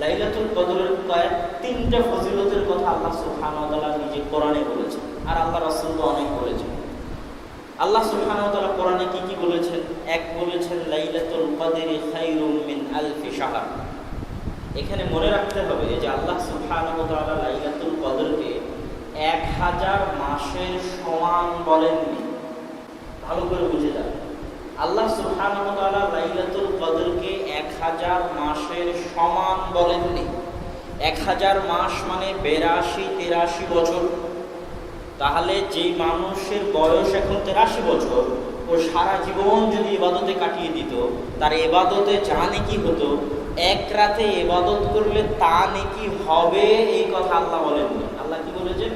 লাইলাতুল কদরের তিনটা ফজিলতের কথা আল্লাহ নিজে কোরআনে বলেছেন আর আল্লাহ অনেক বলেছেন। আল্লাহ কোরআনে বলেছেন? এক বলেছেন, লাইলাতুল মিন আলফি এখানে মনে রাখতে হবে যে আল্লাহ সুবহানাহু লাইলাতুল কদরকে এক হাজার মাসের সমান বলেননি। ভালো করে বুঝে যান। আল্লাহ সুবহানাহু ওয়া তাআলা লাইলাতুল কদরকে হাজার মাসের সমান বলেননি। এক হাজার মাস মানে বেরাশি, তেরাশি বছর। তাহলে যেই মানুষের বয়স এখন তেরাশি বছর, ও সারা জীবন যদি এবাদতে কাটিয়ে দিত, তার এবাদতে যা নাকি হতো, এক রাতে এবাদত করলে তা নাকি হবে এই কথা আল্লাহ বলেননি। আল্লাহ কি বলেছেন?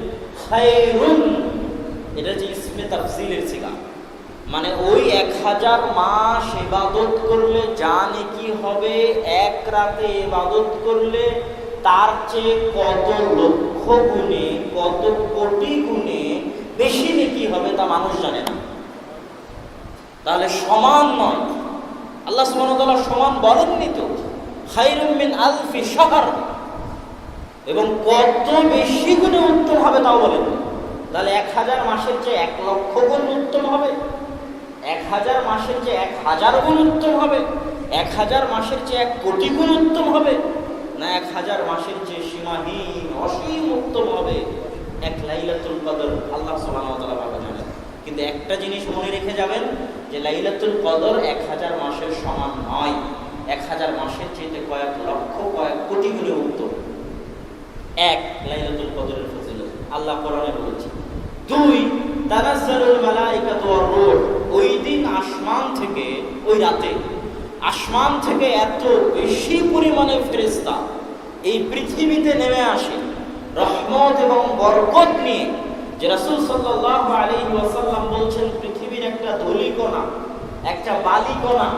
এটা যে ইসমে তাফসিলের সিগা। মানে ওই এক হাজার মাস ইবাদত করলে যা নাকি হবে? এক রাতে ইবাদত করলে তার চেয়ে কত লক্ষ গুণে, কত কোটি গুণে বেশি নাকি হবে তা মানুষ জানে না। তাহলে সমান নয়। আল্লাহ সুবহানাহু সমান বলেননি তো খায়রুম মিন আলফি শাহর। এবং কত বেশি গুণে উত্তম হবে তাও বলেন। তাহলে এক হাজার মাসের চেয়ে এক লক্ষ গুণ উত্তম হবে? এক হাজার মাসের চেয়ে এক হাজার গুণ উত্তম হবে। এক হাজার মাসের চেয়ে এক কোটি গুণ উত্তম হবে। না, এক হাজার মাসের চেয়ে সীমাহীন, অসীম উত্তম হবে। এক লাইলাতুল কদর, আল্লাহ তাআলা ভালো জানেন। কিন্তু একটা জিনিস মনে রেখে যাবেন, যে লাইলাতুল কদর এক হাজার মাসের সমান নয়। এক হাজার মাসের চেয়ে কয়েক লক্ষ, কয়েক কোটি গুণে উত্তম। এক, লাইলাতুল কদরের ফজিলত। আল্লাহ কোরআনে বলেছে দুই, তানাজ্জালুল মালাইকাতু ওয়ার রূহ। ওই দিন আসমান থেকে, ওই রাতে, আসমান থেকে এত বেশি পরিমাণে ফেরেশতা এই পৃথিবীতে নেমে আসে। রহমত এবং বরকত নিয়ে যে রাসূল সাল্লাল্লাহু আলাইহি ওয়াসাল্লাম বলছেন, পৃথিবীর একটা ধূলিকণা একটা বালিকণা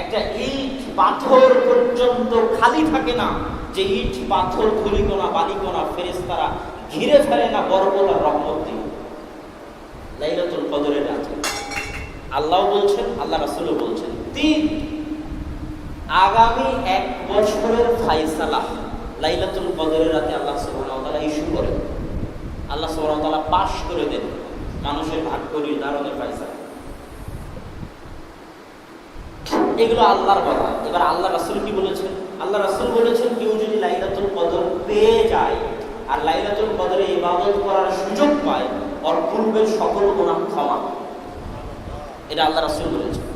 একটা ইট পাথর পর্যন্ত খালি থাকে না। যে ইট পাথর ধুলিকোনা বালিকোনা ফেরেস্তারা ঘিরে ফেলে না, বরকত আর রহমত দিয়ে লাইলাতুল কদরের রাতে আল্লাহ বলছেন, আল্লাহ রাসূলও বলছেন, তিন আগামী এক বছরের ফাইসালা লাইলাতুল কদরের রাতে আল্লাহ সুবহানাহু ইস্যু করেন। আল্লাহ সুবহানাহু তাআলা পাশ করে দেন মানুষের ভাগ্য নির্ধারণের ফাইসালা। এগুলো আল্লাহর কথা। এবার আল্লাহ রাসুল কি বলেছেন? আল্লাহ রাসুল বলেছেন, কেউ যদি লাইলাতুল কদর পেয়ে যায় আর লাইলাতুল কদরে ইবাদত করার সুযোগ পায়, ওর পূর্বের সকল গুনাহ ক্ষমা এটা আল্লাহ রাসূল বলেছেন।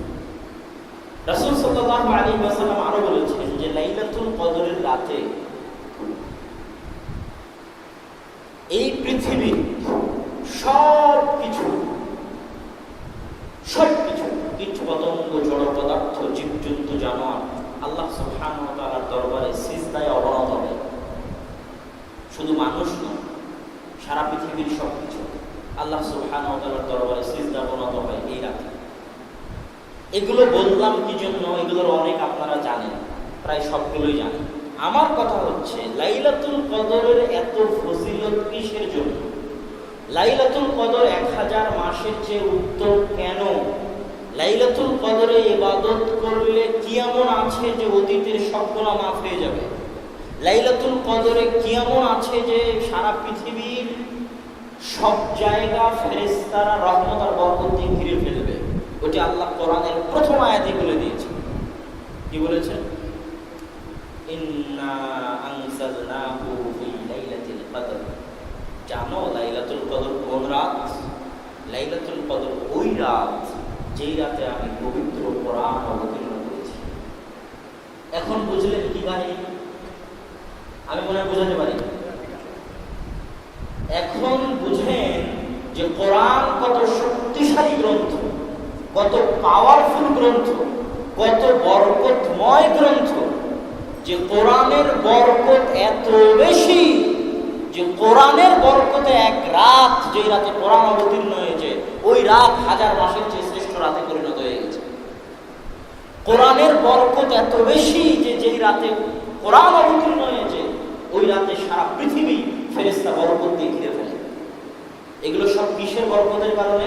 রাসূল সাল্লাল্লাহু আলাইহি ওয়াসাল্লাম আরও বলেছেন যে, লাইলাতুল কদরের রাতে এই পৃথিবীর সব কিছু সব কিছু কীট পতঙ্গ, জড় পদার্থ, জীবজন্তু, জানোয়ার আল্লাহ সুবহান দরবারে সিজদায় অবনত হবে। শুধু মানুষ নয়, সারা পৃথিবীর সব কিছু আল্লাহ সুবহান দরবারে সিজদা অবনত রাতে এগুলো বললাম কি জন্য এগুলোর অনেক আপনারা জানেন, প্রায় সবগুলোই জানেন। আমার কথা হচ্ছে, লাইলাতুল কদরের এত ফজিলত কিসের জন্য? লাইলাতুল কদর এক হাজার মাসের চেয়ে উত্তম কেন? লাইলাতুল কদরে ইবাদত করলে কি এমন আছে যে অতীতের সব গুনাহ মাফ হয়ে যাবে? লাইলাতুল কদরে কি এমন আছে যে সারা পৃথিবীর সব জায়গা ফেরেস্তারা রহমত আর বরকত দিয়ে ঘিরে ফেলবে? ওটি আল্লাহ কোরআনের প্রথম আয়াতে বলে দিয়েছে। কি বলেছেন জানো লাইলাতুল কদর কোন রাত? লাইলাতুল কদর ওই রাত যেই রাতে আমি পবিত্র কোরআন অবতীর্ণ করেছি। এখন বুঝলেন কি বাহিনী আমি মনে হয় বোঝাতে পারি। এখন বুঝেন যে কোরআন কত শক্তিশালী গ্রন্থ। কত পাওয়ারফুল গ্রন্থ, কত বরকতময় গ্রন্থ, যে কোরআনের বরকত এত বেশি, যে কোরআনের বরকতে এক রাত যেই রাতে কোরআন অবতীর্ণ হয়েছে, ওই রাত হাজার মাসের চেয়ে শ্রেষ্ঠ রাতে পরিণত হয়ে গেছে। কোরআনের বরকত এত বেশি যে যেই রাতে কোরআন অবতীর্ণ হয়েছে, ওই রাতে সারা পৃথিবী ফেরেস্তা বরকত দিয়ে ঘিরে ফেলে। এগুলো সব কিসের বরকতের কারণে?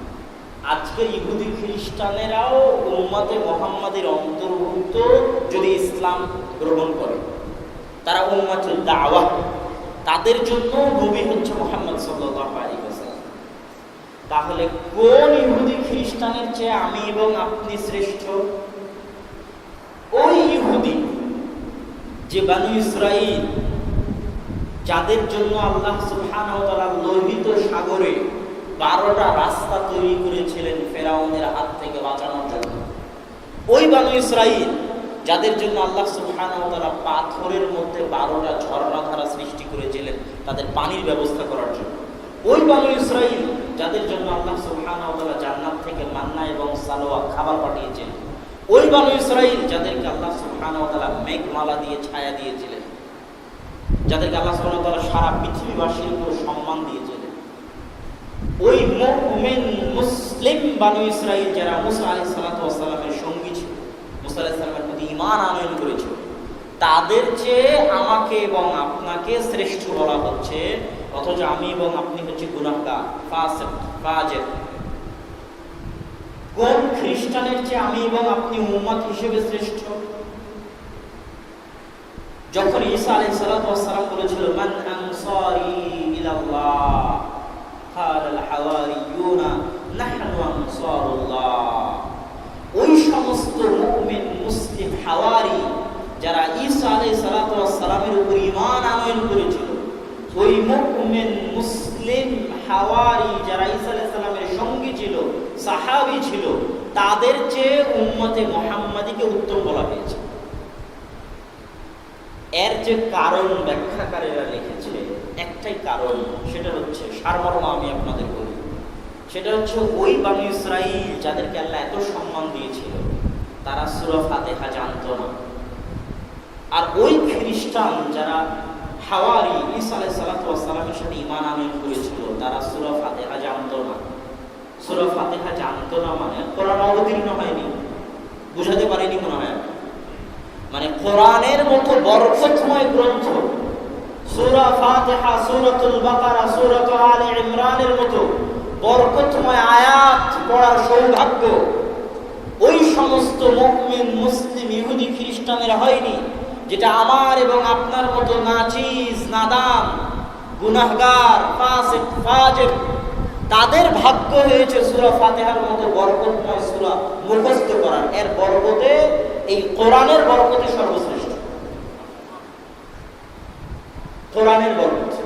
আজকের ইহুদি খ্রিস্টানেরাও উম্মাতে মোহাম্মদের অন্তর্ভুক্ত যদি ইসলাম গ্রহণ করে। তারা উম্মাতুল দাওয়া। তাদের জন্য নবী হচ্ছে মোহাম্মদ আলাইহি ওয়াসাল্লাম। তাহলে কোন ইহুদি খ্রিস্টানের চেয়ে আমি এবং আপনি শ্রেষ্ঠ? ওই ইহুদি, যে বানু ইসরাইল যাদের জন্য আল্লাহ তাআলা লোহিত সাগরে বারোটা রাস্তা তৈরি করেছিলেন ফেরাউনের হাত থেকে বাঁচানোর জন্য। ওই বানু ইসরাইল, যাদের জন্য আল্লাহ সুবহানাহু ওয়া তাআলা পাথরের মধ্যে বারোটা ঝর্ণা ধারা সৃষ্টি করেছিলেন তাদের পানির ব্যবস্থা করার জন্য। ওই বানু ইসরাইল, যাদের জন্য আল্লাহ সুবহানাহু ওয়া জান্নাত থেকে মান্না এবং সালোয়া খাবার পাঠিয়েছেন ওই বানু ইসরাইল, যাদেরকে আল্লাহ সুবহানাহু ওয়া তাআলা মেঘমালা দিয়ে ছায়া দিয়েছিলেন, যাদেরকে আল্লাহ সুবহানাহু ওয়া সারা পৃথিবীবাসীর উপর সম্মান দিয়েছিলেন। ওই মুমিন মুসলিম বানু ইসরাইল যারা মুসা আলাইহিস সালাতু ওয়াস সালামের সঙ্গী ছিল, মুসা আলাইহিস সালামের প্রতি ইমান আনয়ন করেছিল, তাদের চেয়ে আমাকে এবং আপনাকে শ্রেষ্ঠ বলা হচ্ছে, অথচ আমি এবং আপনি হচ্ছে গুনাহগার ফাজের। কোন খ্রিস্টানের চেয়ে আমি এবং আপনি উম্মত হিসেবে শ্রেষ্ঠ? যখন ঈসা ওয়াস সালাম বলেছিল, মান ওই মুমিন মুসলিম হাওয়ারি যারা ঈসা আলাইহিস সঙ্গী ছিল, সাহাবী ছিল, তাদের চেয়ে উম্মতে মুহাম্মাদিকে উত্তম বলা হয়েছে। এর যে কারণ ব্যাখ্যাকারীরা লিখেছে, একটাই কারণ, সেটা হচ্ছে, সারমর্ম আমি আপনাদের বলি। সেটা হচ্ছে, ওই বানু ইসরাইল যাদেরকে আল্লাহ এত সম্মান দিয়েছিল, তারা সুরা ফাতেহা জানত না। আর ওই খ্রিস্টান যারা হাওয়ারি ঈসা আলাইহিস সালাতু সাথে ঈমান আনয়ন করেছিল। তারা সূরা ফাতিহা জানতো না। সূরা ফাতিহা জানতো না মানে কোরআন অবতীর্ণ হয়নি। বুঝাতে পারিনি মনে হয়। মানে কোরআনের মতো বরকতময় গ্রন্থ। সূরা ফাতিহা, সূরাতুল বাকারা সূরাতুল আলে ইমরানের মতো বরকতময় আয়াত পড়ার সৌভাগ্য। ওই সমস্ত মুমিন, মুসলিম, ইহুদি, খ্রিস্টানের হয়নি। যেটা আমার এবং আপনার মতো নাচিস নাদান গুনাহগার তাদের ভাগ্য হয়েছে সূরা ফাতেহার মতো বরকতময় সূরা মুখস্থ করার। এর বরকতে, এই কোরআনের বরকতে সর্বশ্রেষ্ঠ। কোরআনের বরকত।